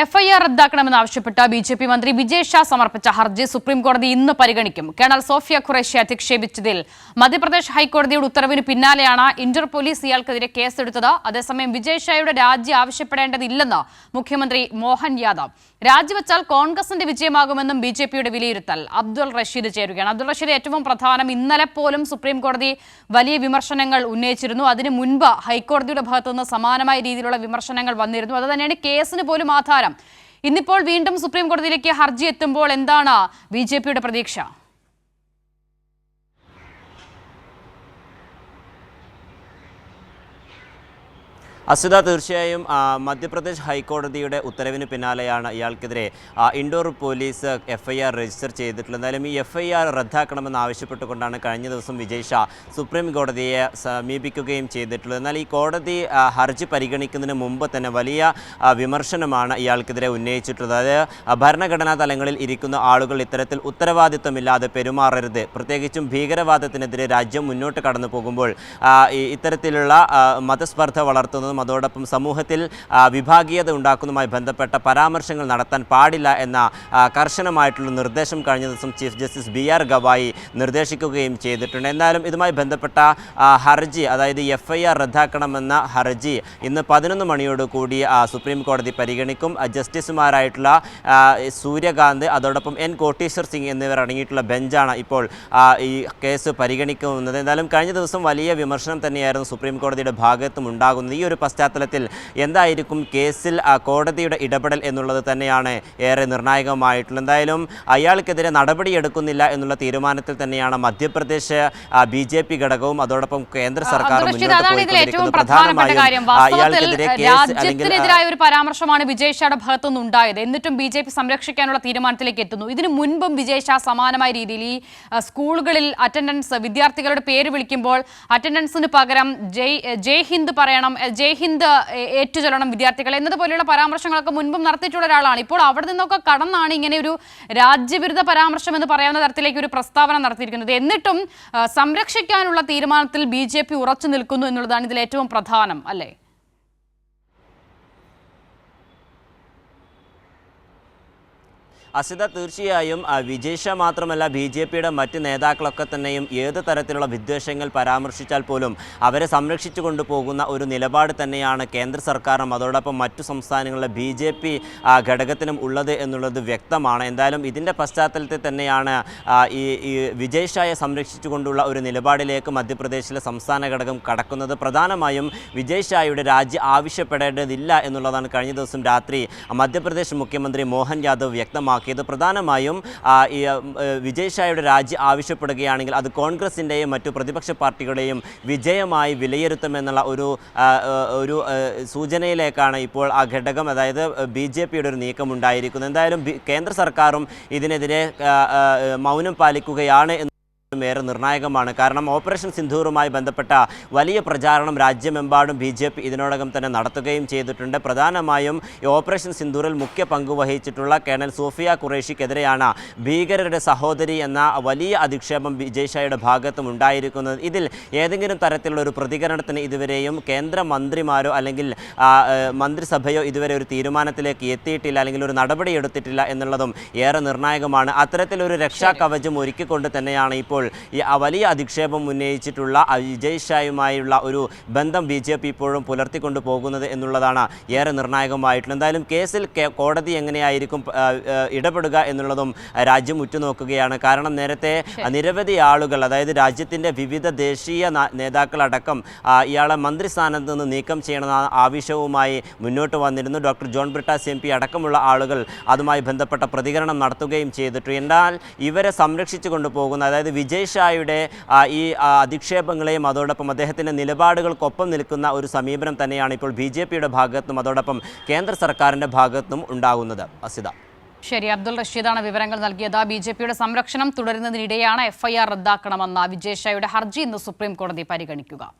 FIR റദ്ദാക്കണമെന്നാവശ്യപ്പെട്ട് B J P മന്ത്രി വിജയ് ഷാ സമർപ്പിച്ച ഹർജി സുപ്രീംകോടതി ഇന്ന് പരിഗണിക്കും. കേണൽ സോഫിയ ഖുറേഷ്യ അധിക്ഷേപിച്ചതിൽ മധ്യപ്രദേശ് ഹൈക്കോടതിയുടെ ഉത്തരവിന് പിന്നാലെയാണ് ഇന്റർ പോലീസ് ഇയാൾക്കെതിരെ കേസെടുത്തത്. അതേസമയം വിജയ് ഷായുടെ രാജി ആവശ്യപ്പെടേണ്ടതില്ലെന്ന് മുഖ്യമന്ത്രി മോഹൻ യാദവ്. രാജിവെച്ചാൽ കോൺഗ്രസിന്റെ വിജയമാകുമെന്നും ബി ജെ പിയുടെ വിലയിരുത്തൽ അബ്ദുൾ റഷീദ് ചേരുകയാണ്. അബ്ദുൾ റഷീദ് ഏറ്റവും പ്രധാനം ഇന്നലെ പോലും സുപ്രീംകോടതി വലിയ വിമർശനങ്ങൾ ഉന്നയിച്ചിരുന്നു. അതിനു മുൻപ് ഹൈക്കോടതിയുടെ ഭാഗത്തുനിന്ന് സമാനമായ രീതിയിലുള്ള വിമർശനങ്ങൾ വന്നിരുന്നു. അതുതന്നെയാണ് കേസിന് പോലും ആധാരം. ഇന്നിപ്പോൾ വീണ്ടും സുപ്രീം കോടതിയിലേക്ക് ഹർജി എത്തുമ്പോൾ എന്താണ് ബി പ്രതീക്ഷ? അസിത തീർച്ചയായും മധ്യപ്രദേശ് ഹൈക്കോടതിയുടെ ഉത്തരവിന് പിന്നാലെയാണ് ഇയാൾക്കെതിരെ Indore police F I R register ചെയ്തിട്ടുള്ളത്. എന്തായാലും ഈ എഫ് ഐ ആർ റദ്ദാക്കണമെന്ന് ആവശ്യപ്പെട്ടുകൊണ്ടാണ് കഴിഞ്ഞ ദിവസം വിജയ് ഷാ സുപ്രീം കോടതിയെ സമീപിക്കുകയും ചെയ്തിട്ടുള്ളത്. എന്നാൽ ഈ കോടതി ഹർജി പരിഗണിക്കുന്നതിന് മുമ്പ് തന്നെ വലിയ വിമർശനമാണ് ഇയാൾക്കെതിരെ ഉന്നയിച്ചിട്ടുള്ളത്. അതായത് ഭരണഘടനാ തലങ്ങളിൽ ഇരിക്കുന്ന ആളുകൾ ഇത്തരത്തിൽ ഉത്തരവാദിത്തമില്ലാതെ പെരുമാറരുത്. പ്രത്യേകിച്ചും ഭീകരവാദത്തിനെതിരെ രാജ്യം മുന്നോട്ട് കടന്നു പോകുമ്പോൾ ഇത്തരത്തിലുള്ള മതസ്പർദ്ധ വളർത്തുന്നതും അതോടൊപ്പം സമൂഹത്തിൽ വിഭാഗീയത ഉണ്ടാക്കുന്നതുമായി ബന്ധപ്പെട്ട പരാമർശങ്ങൾ നടത്താൻ പാടില്ല എന്ന കർശനമായിട്ടുള്ള നിർദ്ദേശം കഴിഞ്ഞ ദിവസം chief justice B R Gavai നിർദ്ദേശിക്കുകയും ചെയ്തിട്ടുണ്ട്. എന്നാലും ഇതുമായി ബന്ധപ്പെട്ട ഹർജി അതായത് എഫ് ഐ ആർ റദ്ദാക്കണമെന്ന ഹർജി ഇന്ന് പതിനൊന്ന് മണിയോട് കൂടി സുപ്രീം കോടതി പരിഗണിക്കും. ജസ്റ്റിസുമാരായിട്ടുള്ള സൂര്യകാന്ത് അതോടൊപ്പം എൻ കോട്ടീശ്വർ സിംഗ് എന്നിവർ അടങ്ങിയിട്ടുള്ള ബെഞ്ചാണ് ഇപ്പോൾ ഈ കേസ് പരിഗണിക്കുന്നത്. എന്തായാലും കഴിഞ്ഞ ദിവസം വലിയ വിമർശനം തന്നെയായിരുന്നു സുപ്രീം കോടതിയുടെ ഭാഗത്തും ഉണ്ടാകുന്നത്. ഈ ഒരു പശ്ചാത്തലത്തിൽ എന്തായിരിക്കും കേസിൽ കോടതിയുടെ ഇടപെടൽ എന്നുള്ളത് തന്നെയാണ് ഏറെ നിർണായകമായിട്ടുള്ളത്. എന്തായാലും അയാൾക്കെതിരെ നടപടിയെടുക്കുന്നില്ല എന്നുള്ള തീരുമാനത്തിൽ തന്നെയാണ് മധ്യപ്രദേശ് ബി ജെ പി ഘടകവും അതോടൊപ്പം കേന്ദ്ര സർക്കാരും രാജ്യത്തിനെതിരായ ഒരു പരാമർശമാണ് വിജയ് ഷായുടെ ഭാഗത്തുനിന്ന് ഉണ്ടായത്. എന്നിട്ടും ബി ജെ പി സംരക്ഷിക്കാനുള്ള തീരുമാനത്തിലേക്ക് എത്തുന്നു. ഇതിനു മുൻപും വിജയ് ഷാ സമാനമായ രീതിയിൽ ഈ സ്കൂളുകളിൽ അറ്റൻഡൻസ് വിദ്യാർത്ഥികളുടെ പേര് വിളിക്കുമ്പോൾ അറ്റൻഡൻസിന് പകരം ജയ് ജയ് ഹിന്ദ് പറയണം ജയ് ഹിന്ദ് ഏറ്റുചൊല്ലണം വിദ്യാർത്ഥികൾ എന്നതുപോലെയുള്ള പരാമർശങ്ങളൊക്കെ മുൻപും നടത്തിയിട്ടുള്ള ഒരാളാണ്. ഇപ്പോൾ അവിടെ നിന്നൊക്കെ കടന്നാണ് ഇങ്ങനെ ഒരു രാജ്യവിരുദ്ധ പരാമർശം എന്ന് പറയാവുന്ന തരത്തിലേക്ക് ഒരു പ്രസ്താവന നടത്തിയിരിക്കുന്നത്. എന്നിട്ടും സംരക്ഷിക്കാനുള്ള തീരുമാനത്തിൽ ബി ഉറച്ചു നിൽക്കുന്നു എന്നുള്ളതാണ് ഇതിൽ ഏറ്റവും പ്രധാനം അല്ലേ? അസിത തീർച്ചയായും വിജയ്ഷ മാത്രമല്ല ബി ജെ പിയുടെ മറ്റ് നേതാക്കളൊക്കെ തന്നെയും ഏത് തരത്തിലുള്ള വിദ്വേഷങ്ങൾ പരാമർശിച്ചാൽ പോലും അവരെ സംരക്ഷിച്ചു കൊണ്ടുപോകുന്ന ഒരു നിലപാട് തന്നെയാണ് കേന്ദ്ര സർക്കാരും അതോടൊപ്പം മറ്റു സംസ്ഥാനങ്ങളിലെ ബി ജെ പി ഘടകത്തിനും ഉള്ളത് എന്നുള്ളത് വ്യക്തമാണ്. എന്തായാലും ഇതിന്റെ പശ്ചാത്തലത്തിൽ തന്നെയാണ് ഈ വിജയ് ഷായെ സംരക്ഷിച്ചുകൊണ്ടുള്ള ഒരു നിലപാടിലേക്ക് മധ്യപ്രദേശിലെ സംസ്ഥാന ഘടകം കടക്കുന്നത്. പ്രധാനമായും വിജയ് ഷായുടെ രാജി ആവശ്യപ്പെടേണ്ടതില്ല എന്നുള്ളതാണ് കഴിഞ്ഞ ദിവസം രാത്രി മധ്യപ്രദേശ് മുഖ്യമന്ത്രി മോഹൻ യാദവ് വ്യക്തമാക്കിയത്. പ്രധാനമായും വിജയ് ഷായുടെ രാജി ആവശ്യപ്പെടുകയാണെങ്കിൽ അത് കോൺഗ്രസിന്റെയും മറ്റു പ്രതിപക്ഷ പാർട്ടികളുടെയും വിജയമായി വിലയിരുത്തുമെന്നുള്ള ഒരു ഒരു സൂചനയിലേക്കാണ് ഇപ്പോൾ ആ ഘടകം അതായത് ബി ജെ പിയുടെ ഒരു നീക്കം ഉണ്ടായിരിക്കുന്നത് എന്തായാലും കേന്ദ്ര സർക്കാരും ഇതിനെതിരെ മൗനം പാലിക്കുകയാണ് ഏറെ നിർണായകമാണ്. കാരണം ഓപ്പറേഷൻ സിന്ധൂറുമായി ബന്ധപ്പെട്ട വലിയ പ്രചാരണം രാജ്യമെമ്പാടും ബി ജെ പി ഇതിനോടകം തന്നെ നടത്തുകയും ചെയ്തിട്ടുണ്ട്. പ്രധാനമായും ഈ ഓപ്പറേഷൻ സിന്ധൂറിൽ മുഖ്യ പങ്ക് വഹിച്ചിട്ടുള്ള കേണൽ സോഫിയ ഖുറേഷിക്കെതിരെയാണ് ഭീകരരുടെ സഹോദരി എന്ന വലിയ അധിക്ഷേപം വിജയ് ഷായുടെ ഭാഗത്തും ഉണ്ടായിരിക്കുന്നത്. ഇതിൽ ഏതെങ്കിലും തരത്തിലുള്ള ഒരു പ്രതികരണത്തിന് ഇതുവരെയും കേന്ദ്ര മന്ത്രിമാരോ അല്ലെങ്കിൽ മന്ത്രിസഭയോ ഇതുവരെ ഒരു തീരുമാനത്തിലേക്ക് എത്തിയിട്ടില്ല അല്ലെങ്കിൽ ഒരു നടപടി എടുത്തിട്ടില്ല എന്നുള്ളതും ഏറെ നിർണായകമാണ്. അത്തരത്തിലൊരു രക്ഷാ കവചം ഒരുക്കിക്കൊണ്ട് തന്നെയാണ് ഇപ്പോൾ ഈ ആ വലിയ അധിക്ഷേപം ഉന്നയിച്ചിട്ടുള്ള വിജയ് ഷായുമായുള്ള ഒരു ബന്ധം ബി ജെ പി ഇപ്പോഴും പുലർത്തിക്കൊണ്ടു പോകുന്നത് എന്നുള്ളതാണ് ഏറെ നിർണായകമായിട്ടുള്ളത് എന്തായാലും കേസിൽ കോടതി എങ്ങനെയായിരിക്കും ഇടപെടുക എന്നുള്ളതും രാജ്യം ഉറ്റുനോക്കുകയാണ്. കാരണം നേരത്തെ നിരവധി ആളുകൾ അതായത് രാജ്യത്തിന്റെ വിവിധ ദേശീയ നേതാക്കളടക്കം ഇയാളെ മന്ത്രിസ്ഥാനത്ത് നിന്ന് നീക്കം ചെയ്യണമെന്ന ആവശ്യവുമായി മുന്നോട്ട് വന്നിരുന്നു. Doctor John Brittas M P അടക്കമുള്ള ആളുകൾ അതുമായി ബന്ധപ്പെട്ട പ്രതികരണം നടത്തുകയും ചെയ്തിട്ടു. എന്നാൽ ഇവരെ സംരക്ഷിച്ചു കൊണ്ടുപോകുന്ന അതായത് വിജയ് ഷായുടെ ഈ അധിക്ഷേപങ്ങളെയും അതോടൊപ്പം അദ്ദേഹത്തിന്റെ നിലപാടുകൾക്കൊപ്പം നിൽക്കുന്ന ഒരു സമീപനം തന്നെയാണ് ഇപ്പോൾ ബി ജെ പിയുടെ ഭാഗത്തും അതോടൊപ്പം കേന്ദ്ര സർക്കാരിന്റെ ഭാഗത്തും ഉണ്ടാകുന്നത്. അസിത. ശരി അബ്ദുൾ റഷീദാണ് വിവരങ്ങൾ നൽകിയത്. ബി ജെ പിയുടെ സംരക്ഷണം തുടരുന്നതിനിടെയാണ് എഫ്ഐആർ റദ്ദാക്കണമെന്ന വിജയ് ഷായുടെ ഹർജി ഇന്ന് സുപ്രീം കോടതി പരിഗണിക്കുക.